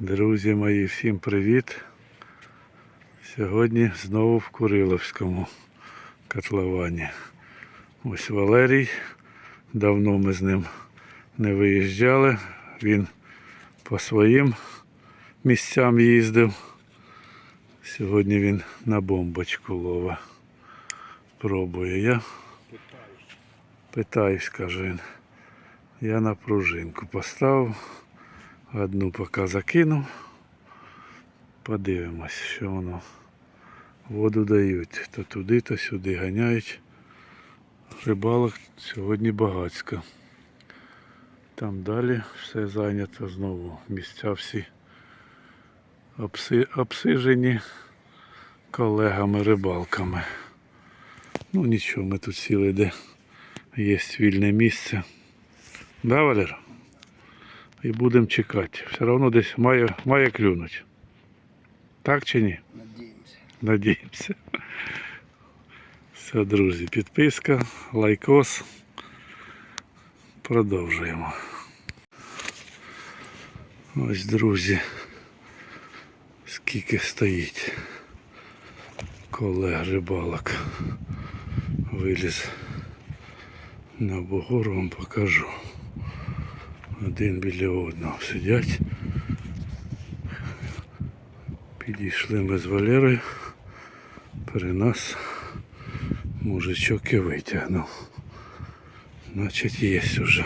Друзі мої, всім привіт. Сьогодні знову в Куриловському котловані. Ось Валерій. Давно ми з ним не виїжджали. Він по своїм місцям їздив. Сьогодні він на бомбочку лова. Пробує я. Питаюсь, каже він. Я на пружинку поставив. Одну поки закинув. Подивимось, що воно. Воду дають. То туди, то сюди ганяють. Рибалок сьогодні багацько. Там далі все зайнято знову. Місця всі обси... обсижені колегами-рибалками. Ну нічого, ми тут сіли, де є вільне місце. Да, Валера? І будемо чекати. Все одно десь має, має клюнуть. Так чи ні? Надіємося. Надіємося. Все, друзі, підписка, лайкос. Продовжуємо. Ось, друзі, скільки стоїть колег рибалок. Виліз на бугор, вам покажу. Один біля одного сидять. Підійшли ми з Валерою. При нас мужичок і витягнув. Значить є вже.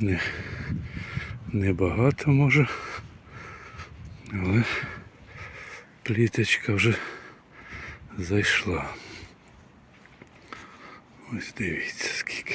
Не, не багато може. Але пліточка вже зайшла. Ось дивіться скільки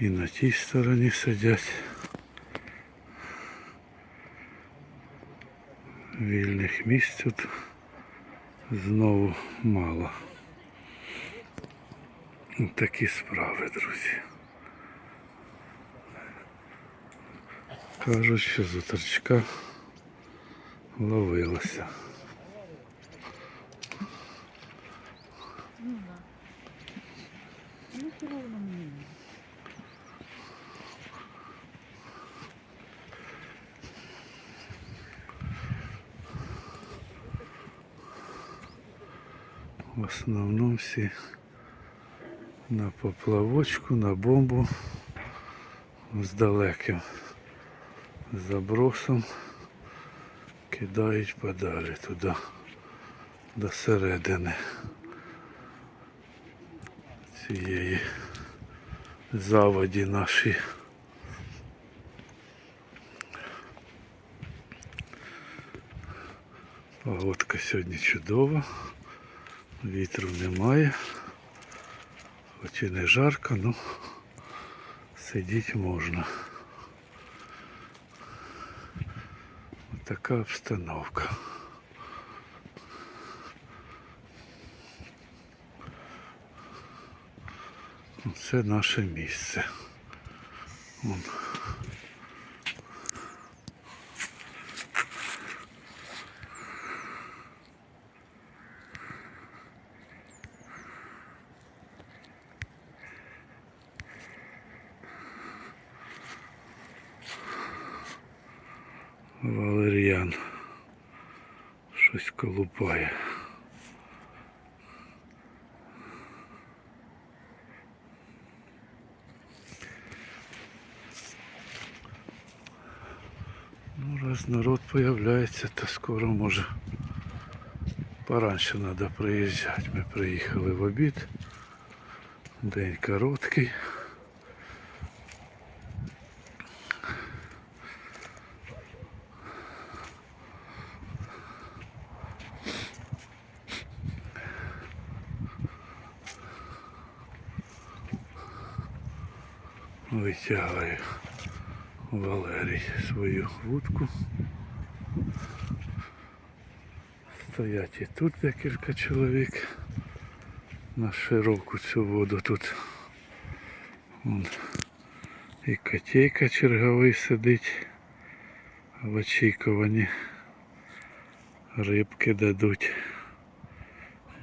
І на тій стороні сидять. Вільних місць тут знову мало. Такі справи, друзі. Кажуть, що з уторчка ловилося. Ну, все равно В основному всі на поплавочку, на бомбу з далеким забросом кидають подалі туди, до середини цієї заводі нашій. Погодка сьогодні чудова. Вітру немає. Хоч і не жарко, ну сидіти можна. Ось така обстановка. Це наше місце. Вон. Щось колупає. Ну, раз народ появляється, то скоро може пораньше треба приїжджати. Ми приїхали в обід. День короткий. Витягає Валерій свою вудку. Стоять і тут декілька чоловік на широку цю воду тут. Вон. І котейка черговий сидить в очікуванні. Рибки дадуть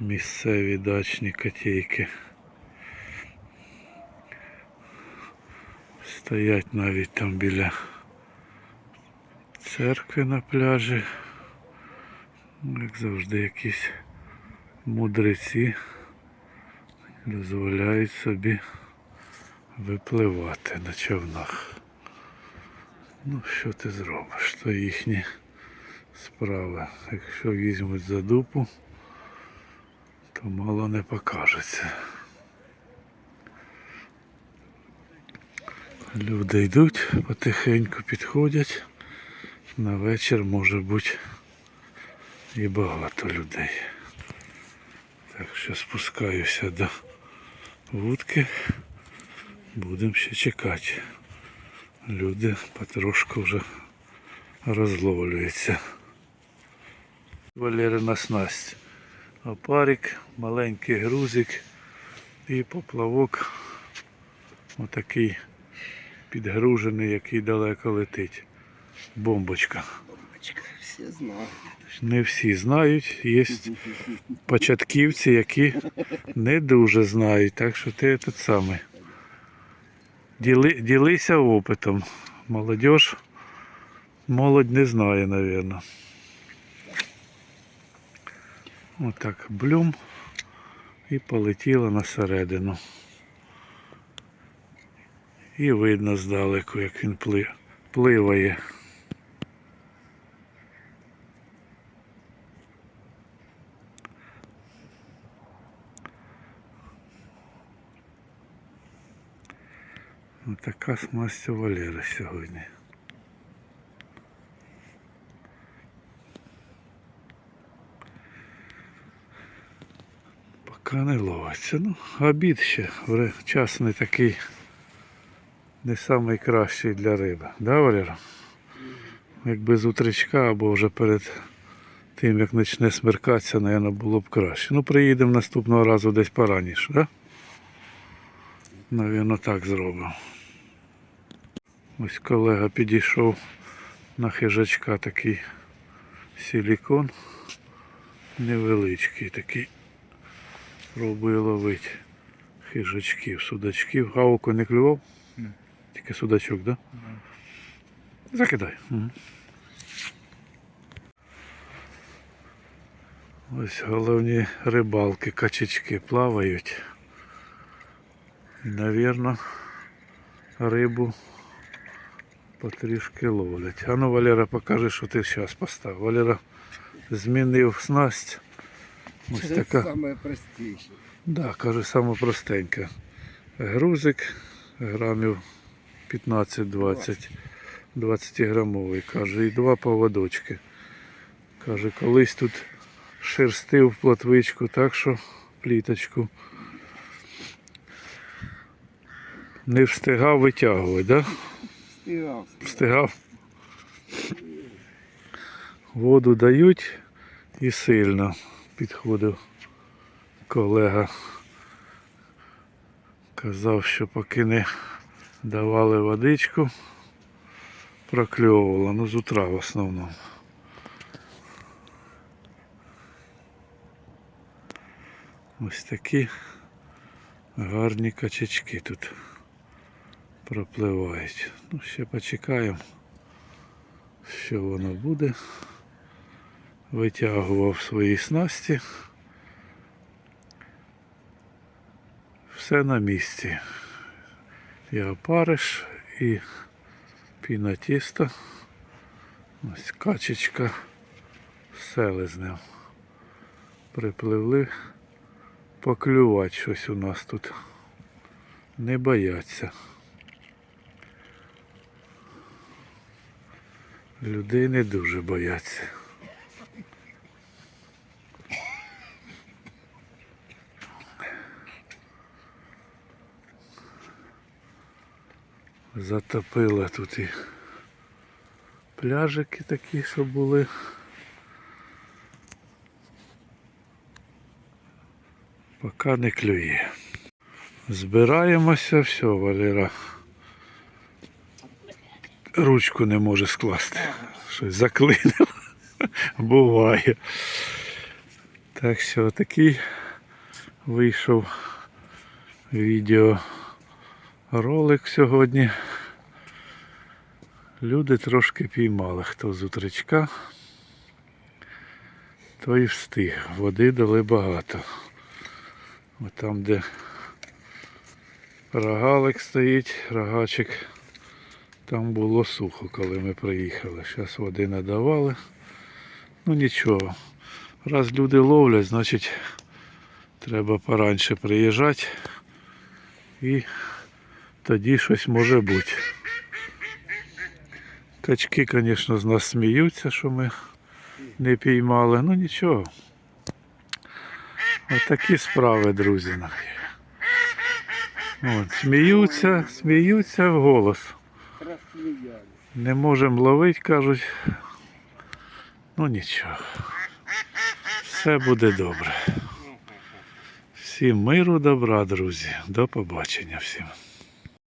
місцеві дачні котейки. Стоять навіть там біля церкви на пляжі. Ну, Як завжди якісь мудреці дозволяють собі випливати на човнах. Ну, що ти зробиш? То їхні справи. Якщо візьмуть за дупу, то мало не покажеться. Люди йдуть, потихеньку підходять. На вечір може бути і багато людей. Так що спускаюся до вудки. Будемо ще чекати. Люди потрошку вже розловлюються. Валерина снасть. Опарик, маленький грузик і поплавок. Отакий підгружений, який далеко летить. Бомбочка. Бомбочка, все знають. Не всі знають, є початківці, які не дуже знають. Так що ти тут самий. Діли, ділися опитом. Молодіж, молодь не знає, мабуть. Отак блюм і полетіла на середину. І видно здалеку, як він пли- пливає. Ну, така снасть у Валери сьогодні. Поки не ловиться. Ну, обід ще. Час не такий не найкращий для риби. Да, Валера? Якби з утречка або вже перед тим, як почне смеркатися, напевно, було б краще. Ну, приїдемо наступного разу десь пораніше, да? Навірно, так зробимо. Ось колега підійшов на хижачка такий силікон. Невеличкий такий. Пробує ловити хижачків, судачків. А око не клював? Тільки судачок, так? Да? Закидай. Мгм. Ось головні рибалки, качечки плавають. І, навірно, рибу потрішки ловлять. А ну, Валера, покажи, що ти зараз поставив. Валера змінив снасть. Ось Це така. саме простіше. Да, каже, саме простенька. Грузик грамів 15-20, 20 грамовий, каже, і два поводочки. Каже, колись тут шерстив плотвичку, так що пліточку. Не встигав витягувати, да? Співав. Встигав. Воду дають і сильно підходив колега. Казав, що поки не давали водичку, прокльовувало, ну з утра в основному. Ось такі гарні качечки тут пропливають. Ну, ще почекаємо, що воно буде. Витягував свої снасті. Все на місці. І опариш, і пінатіста. Ось качечка з селезнем. Припливли поклювати щось у нас тут. Не бояться. Людей не дуже бояться. Затопило тут і Пляжики такі, що були. Поки не клює. Збираємося, все, Валера. Ручку не може скласти. Щось заклинило. Буває. Так що такий вийшов відео ролик сьогодні. Люди трошки піймали, хто з утречка, той встиг. Води дали багато. От там, де рогалик стоїть, рогачик, там було сухо, коли ми приїхали. Зараз води не давали. Ну нічого. Раз люди ловлять, значить треба пораньше приїжджати і тоді щось може бути. Качки, звісно, з нас сміються, що ми не піймали. Ну нічого. Отакі справи, друзі. От, сміються, сміються в голос. Не можемо ловити, кажуть. Ну нічого. Все буде добре. Всім миру, добра, друзі. До побачення всім.